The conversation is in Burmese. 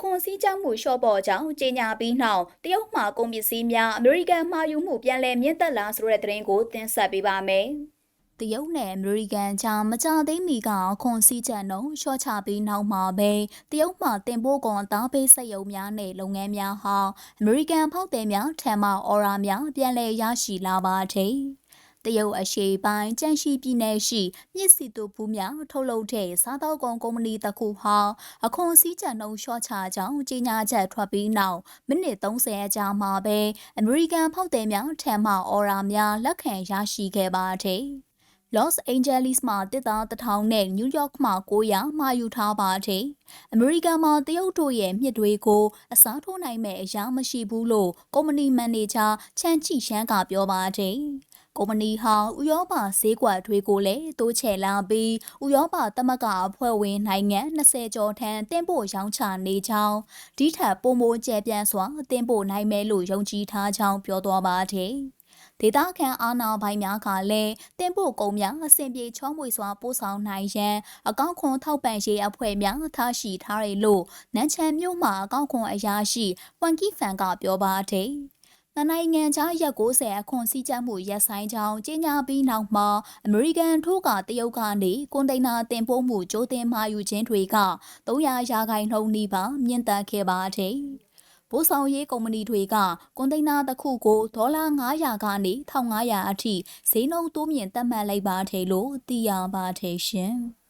မှုလျှော့ပေါ့ကြောင်းကြေညာပြီးနောက်တရုတ်မှကုန်ပစ္စည်းများအမေရိကန်မှာယူမှုပြန်လည်မြင့်တက်လာဆိုတဲ့သတင်းကိုတင်ဆက်ပေးပါမယ်။တရုတ်နဲ့အမေရိကန်ကြားမကြသိမီကခွန်စည်းချက်နှုန်းလျှော့ချပြီးနောက်မှာပဲတရုတ်မှတင်ပို့ကုန်အသားပေးစက်ရုံများနဲ့လုပ်ငန်းများဟာအမေရိကန်ဖောက်သည်များထံမှအော်ရာများပြန်လည်ရရှိလာပါသည်။ တရုတ်အရှေ့ပိုင်းကြန့်ရှိပြည်နယ်ရှိမြစ်စီတူပူးများထုတ်လုပ်တဲ့စားသောက်ကုန်ကုမ္ပဏီတစ်ခုဟာအခွန်စည်းကြံနှုန်းလျှော့ချကြောင်းကြေညာချက်ထွက်ပြီးနောက်မိနစ်30အကြာမှာပဲအမေရိကန်ဖောက်သည်များထံမှအော်ရာများလက်ခံရရှိခဲ့ပါတယ်။ Los Angeles မှာတစ်သားတစ်ထောင်နဲ့ New York မှာ900မှာယူထားပါတယ်။အမေရိကန်မှာတရုတ်တို့ရဲ့မြစ်တွေကိုအစားထိုးနိုင်မဲ့အရာမရှိဘူးလို့ကုမ္ပဏီမန်နေဂျာချန်ချီရှမ်းကပြောပါတယ်။ ကုမ္ပဏီဟာဥရောပဈေးကွက်တွေကိုလည်းတိုးချဲ့လာပြီးဥရောပသမဂ္ဂအဖွဲ့ဝင်နိုင်ငံ20ကျော်ထံတင်ပို့ရောင်းချနေကြောင်းဒီထက်ပိုမိုကျယ်ပြန့်စွာတင်ပို့နိုင်မယ်လို့ယုံကြည်ထားကြောင်းပြောသွားပါတယ်။ဒေသခံအာဏာပိုင်များကလည်းတင်ပို့ကုန်များအဆင်ပြေချောမွေစွာပို့ဆောင်နိုင်ရန်အကောင့်ခွန်ထောက်ပံ့ရေးအဖွဲ့များထားရှိထားတယ်လို့နန်းချန်မြို့မှာအကောင့်ခွန်အရာရှိဝန်ကီဖန်ကပြောပါတယ်။ နှစ်နိုင်ငံကြားရက်90အခွန်စည်းကြပ်မှုရပ်ဆိုင်းကြောင်းကြေညာပြီးနောက်မှာအမေရိကန်ထိုးကတရုတ်ကနေကွန်တိန်နာတင်ပို့မှုကြိုတင်မှာယူခြင်းတွေက300ရာခိုင်နှုန်းနီးပါးမြင့်တက်ခဲ့ပါတယ်။ပို့ဆောင်ရေးကုမ္ပဏီတွေကကွန်တိန်နာတစ်ခုကိုဒေါ်လာ900ကနေ1500အထိဈေးနှုန်းတိုးမြင့်သတ်မှတ်လိုက်ပါတယ်လို့သိရပါတယ်ရှင်။